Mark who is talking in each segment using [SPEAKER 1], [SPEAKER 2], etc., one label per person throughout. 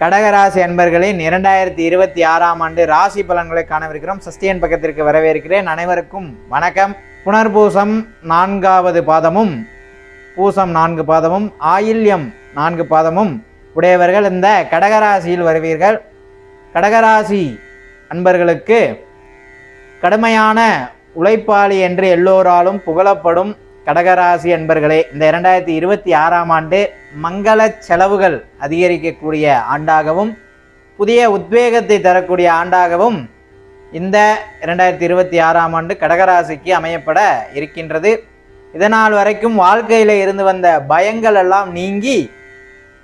[SPEAKER 1] கடகராசி அன்பர்களின் இரண்டாயிரத்தி இருபத்தி ஆறாம் ஆண்டு ராசி பலன்களை காணவிருக்கிறோம். சஷ்டியன் பக்கத்திற்கு வரவேற்கிறேன். அனைவருக்கும் வணக்கம். புனர்பூசம் நான்காவது பாதமும் பூசம் நான்கு பாதமும் ஆயில்யம் நான்கு பாதமும் உடையவர்கள் இந்த கடகராசியில் வருவீர்கள். கடகராசி அன்பர்களுக்கு கடுமையான உழைப்பாளி என்று எல்லோராலும் புகழப்படும் கடகராசி அன்பர்களே இந்த இரண்டாயிரத்தி இருபத்தி ஆறாம் ஆண்டு மங்கள செலவுகள் அதிகரிக்கக்கூடிய ஆண்டாகவும் புதிய உத்வேகத்தை தரக்கூடிய ஆண்டாகவும் இந்த இரண்டாயிரத்தி இருபத்தி ஆறாம் ஆண்டு கடகராசிக்கு அமையப்பட இருக்கின்றது. இதனால் வரைக்கும் வாழ்க்கையில் இருந்து வந்த பயங்கள் எல்லாம் நீங்கி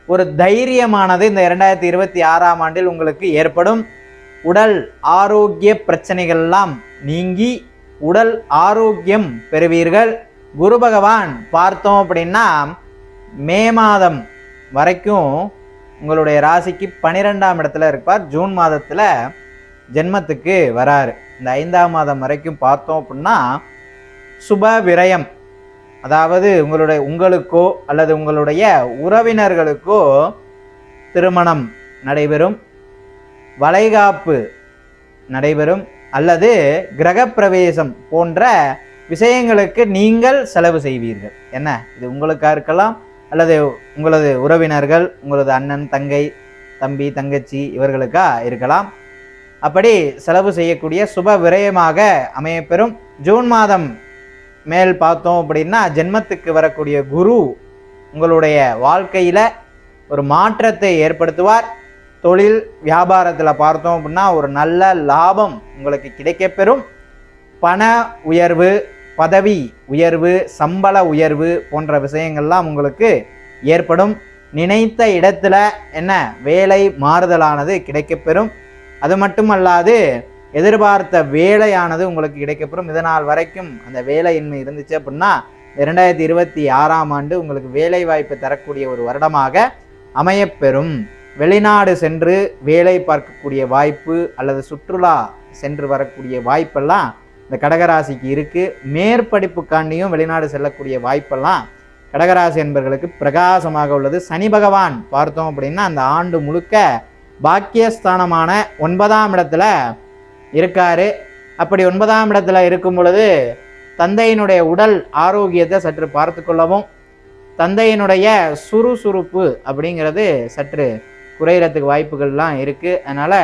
[SPEAKER 1] ஒரு தைரியமானது இந்த இரண்டாயிரத்தி இருபத்தி ஆறாம் ஆண்டில் உங்களுக்கு ஏற்படும். உடல் ஆரோக்கிய பிரச்சனைகள் எல்லாம் நீங்கி உடல் ஆரோக்கியம் பெறுவீர்கள். குரு பகவான் பார்த்தோம் அப்படின்னா மே மாதம் வரைக்கும் உங்களுடைய ராசிக்கு பன்னிரெண்டாம் இடத்துல இருப்பார். ஜூன் மாதத்தில் ஜென்மத்துக்கு வராரு. இந்த ஐந்தாம் மாதம் வரைக்கும் பார்த்தோம் அப்படின்னா சுப விரயம். அதாவது உங்களுடைய உங்களுக்கோ அல்லது உங்களுடைய உறவினர்களுக்கோ திருமணம் நடைபெறும். வளைகாப்பு நடைபெறும். அல்லது கிரகப்பிரவேசம் போன்ற விஷயங்களுக்கு நீங்கள் செலவு செய்வீர்கள். என்ன? இது உங்களுக்காக இருக்கலாம்? அல்லது உங்களது உறவினர்கள் உங்களது அண்ணன் தங்கை தம்பி தங்கச்சி இவர்களுக்கா இருக்கலாம். அப்படி செலவு செய்யக்கூடிய சுப விரயமாக அமையப்பெறும். ஜூன் மாதம் மேல் பார்த்தோம் அப்படின்னா ஜென்மத்துக்கு வரக்கூடிய குரு உங்களுடைய வாழ்க்கையில் ஒரு மாற்றத்தை ஏற்படுத்துவார். தொழில் வியாபாரத்தில் பார்த்தோம் அப்படின்னா ஒரு நல்ல லாபம் உங்களுக்கு கிடைக்கப்பெறும். பண உயர்வு பதவி உயர்வு சம்பள உயர்வு போன்ற விஷயங்கள்லாம் உங்களுக்கு ஏற்படும். நினைத்த இடத்துல என்ன? வேலை மாறுதலானது கிடைக்கப்பெறும். அது மட்டுமல்லாது எதிர்பார்த்த வேலையானது உங்களுக்கு கிடைக்கப்பெறும். இதனால் வரைக்கும் அந்த வேலையின்மை இருந்துச்சு அப்படின்னா இரண்டாயிரத்தி இருபத்தி ஆறாம் ஆண்டு உங்களுக்கு வேலை வாய்ப்பு தரக்கூடிய ஒரு வருடமாக அமையப்பெறும். வெளிநாடு சென்று வேலை பார்க்கக்கூடிய வாய்ப்பு அல்லது சுற்றுலா சென்று வரக்கூடிய வாய்ப்பெல்லாம் இந்த கடகராசிக்கு இருக்குது மேற்படிப்புக்காண்டியும் வெளிநாடு செல்லக்கூடிய வாய்ப்பெல்லாம் கடகராசி என்பர்களுக்கு பிரகாசமாக உள்ளது. சனி பகவான் பார்த்தோம் அப்படின்னா அந்த ஆண்டு முழுக்க பாக்கியஸ்தானமான ஒன்பதாம் இடத்துல இருக்காரு. அப்படி ஒன்பதாம் இடத்துல இருக்கும் பொழுது தந்தையினுடைய உடல் ஆரோக்கியத்தை சற்று பார்த்து கொள்ளவும் தந்தையினுடைய சுறுசுறுப்பு அப்படிங்கிறது சற்று குறையிறதுக்கு வாய்ப்புகள்லாம் இருக்குது அதனால்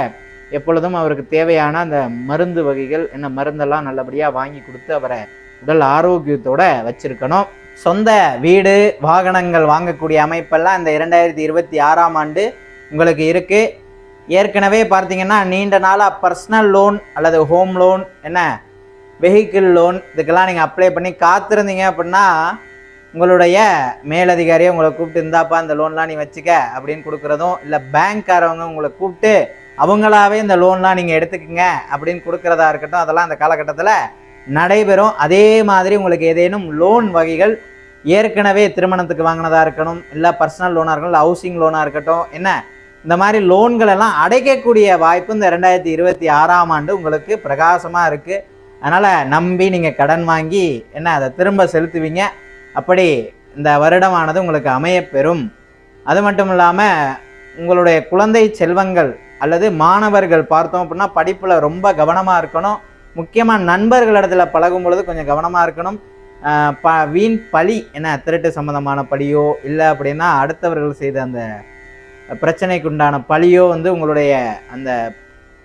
[SPEAKER 1] எப்பொழுதும் அவருக்கு தேவையான அந்த மருந்து வகைகள் என்ன மருந்தெல்லாம் நல்லபடியாக வாங்கி கொடுத்து அவரை உடல் ஆரோக்கியத்தோட வச்சிருக்கணும். சொந்த வீடு வாகனங்கள் வாங்கக்கூடிய அமைப்பெல்லாம் இந்த இரண்டாயிரத்தி இருபத்தி ஆறாம் ஆண்டு உங்களுக்கு இருக்குது ஏற்கனவே பார்த்தீங்கன்னா நீண்ட நாளாக பர்சனல் லோன் அல்லது ஹோம் லோன் என்ன வெஹிக்கிள் லோன் இதுக்கெல்லாம் நீங்கள் அப்ளை பண்ணி காத்திருந்தீங்க அப்படின்னா உங்களுடைய மேலதிகாரியை உங்களை கூப்பிட்டு இருந்தாப்பா அந்த லோன்லாம் நீ வச்சுக்க அப்படின்னு கொடுக்குறதும் இல்லை பேங்க்காரவங்க உங்களை கூப்பிட்டு அவங்களாவே இந்த லோன்லாம் நீங்கள் எடுத்துக்கங்க அப்படின்னு கொடுக்குறதா இருக்கட்டும் அதெல்லாம் அந்த காலகட்டத்தில் நடைபெறும். அதே மாதிரி உங்களுக்கு ஏதேனும் லோன் வகைகள் ஏற்கனவே திருமணத்துக்கு வாங்கினதா இருக்கணும் இல்லை பர்சனல் லோனாக இருக்கணும் இல்லை ஹவுசிங் லோனாக இருக்கட்டும் என்ன? இந்த மாதிரி லோன்கள் எல்லாம் அடைக்கக்கூடிய வாய்ப்பு இந்த ரெண்டாயிரத்தி இருபத்தி ஆறாம் ஆண்டு உங்களுக்கு பிரகாசமாக இருக்குது அதனால் நம்பி நீங்கள் கடன் வாங்கி என்ன அதை திரும்ப செலுத்துவீங்க. அப்படி இந்த வருடமானது உங்களுக்கு அமையப்பெறும். அது மட்டும் இல்லாமல் உங்களுடைய குழந்தை செல்வங்கள் அல்லது மாணவர்கள் பார்த்தோம் அப்படின்னா படிப்பில் ரொம்ப கவனமாக இருக்கணும். முக்கியமாக நண்பர்களிடத்தில் பழகும் பொழுது கொஞ்சம் கவனமாக இருக்கணும். ப வீண் பழி என்ன திருட்டு சம்மந்தமான பழியோ இல்லை அப்படின்னா அடுத்தவர்கள் செய்த அந்த பிரச்சனைக்கு உண்டான பழியோ வந்து உங்களுடைய அந்த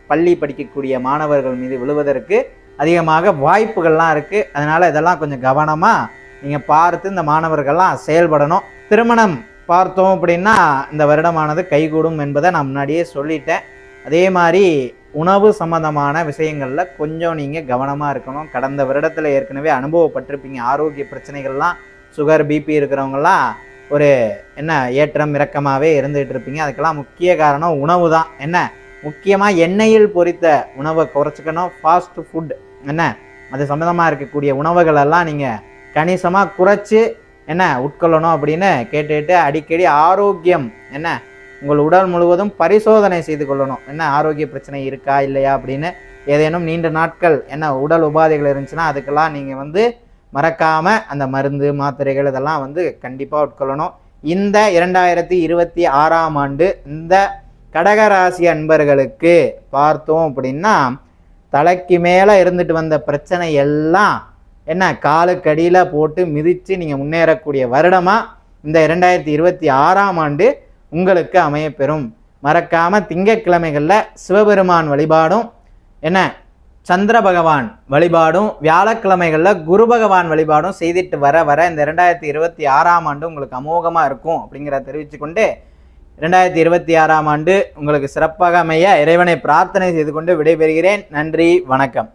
[SPEAKER 1] பள்ளி படிக்கக்கூடிய மாணவர்கள் மீது விழுவதற்கு அதிகமாக வாய்ப்புகள்லாம் இருக்குது அதனால் இதெல்லாம் கொஞ்சம் கவனமாக நீங்கள் பார்த்து இந்த மாணவர்கள்லாம் செயல்படணும். திருமணம் பார்த்தோம் அப்படின்னா இந்த வருடமானது கைகூடும் என்பதை நான் முன்னாடியே சொல்லிட்டேன். அதே மாதிரி உணவு சம்பந்தமான விஷயங்களில் கொஞ்சம் நீங்கள் கவனமாக இருக்கணும். கடந்த வருடத்தில் ஏற்கனவே அனுபவப்பட்டிருப்பீங்க. ஆரோக்கிய பிரச்சனைகள்லாம் சுகர் பிபி இருக்கிறவங்கலாம் ஒரு என்ன ஏற்றம் இறக்கமாகவே இருந்துகிட்டு இருப்பீங்க அதுக்கெல்லாம் முக்கிய காரணம் உணவு தான். என்ன? முக்கியமாக எண்ணெயில் பொரித்த உணவை குறைச்சிக்கணும். ஃபாஸ்ட் ஃபுட் என்ன? அது சம்மந்தமாக இருக்கக்கூடிய உணவுகளெல்லாம் நீங்கள் கணிசமாக குறைச்சி என்ன உட்கொள்ளணும் அப்படின்னு கேட்டுட்டு அடிக்கடி ஆரோக்கியம் என்ன உங்கள் உடல் முழுவதும் பரிசோதனை செய்து கொள்ளணும். என்ன ஆரோக்கிய பிரச்சனை இருக்கா இல்லையா அப்படின்னு ஏதேனும் நீண்ட நாட்கள் என்ன உடல் உபாதைகள் இருந்துச்சுன்னா அதுக்கெல்லாம் நீங்கள் வந்து மறக்காமல் அந்த மருந்து மாத்திரைகள் இதெல்லாம் வந்து கண்டிப்பாக உட்கொள்ளணும். இந்த இரண்டாயிரத்தி இருபத்தி ஆறாம் ஆண்டு இந்த கடகராசி அன்பர்களுக்கு பார்த்தோம் அப்படின்னா தலைக்கு மேலே இருந்துட்டு வந்த பிரச்சனை எல்லாம் என்ன காலுக்கடியில் போட்டு மிதித்து நீங்கள் முன்னேறக்கூடிய வருடமாக இந்த இரண்டாயிரத்தி இருபத்தி ஆறாம் ஆண்டு உங்களுக்கு அமையப்பெறும். மறக்காமல் திங்கட்கிழமைகளில் சிவபெருமான் வழிபாடும் என்ன சந்திர பகவான் வழிபாடும் வியாழக்கிழமைகளில் குரு பகவான் வழிபாடும் செய்துட்டு வர வர இந்த ரெண்டாயிரத்தி இருபத்தி ஆறாம் ஆண்டு உங்களுக்கு அமோகமாக இருக்கும் அப்படிங்கிறத தெரிவித்துக்கொண்டு ரெண்டாயிரத்தி இருபத்தி ஆறாம் ஆண்டு உங்களுக்கு சிறப்பாக அமைய இறைவனை பிரார்த்தனை செய்து கொண்டு விடைபெறுகிறேன். நன்றி வணக்கம்.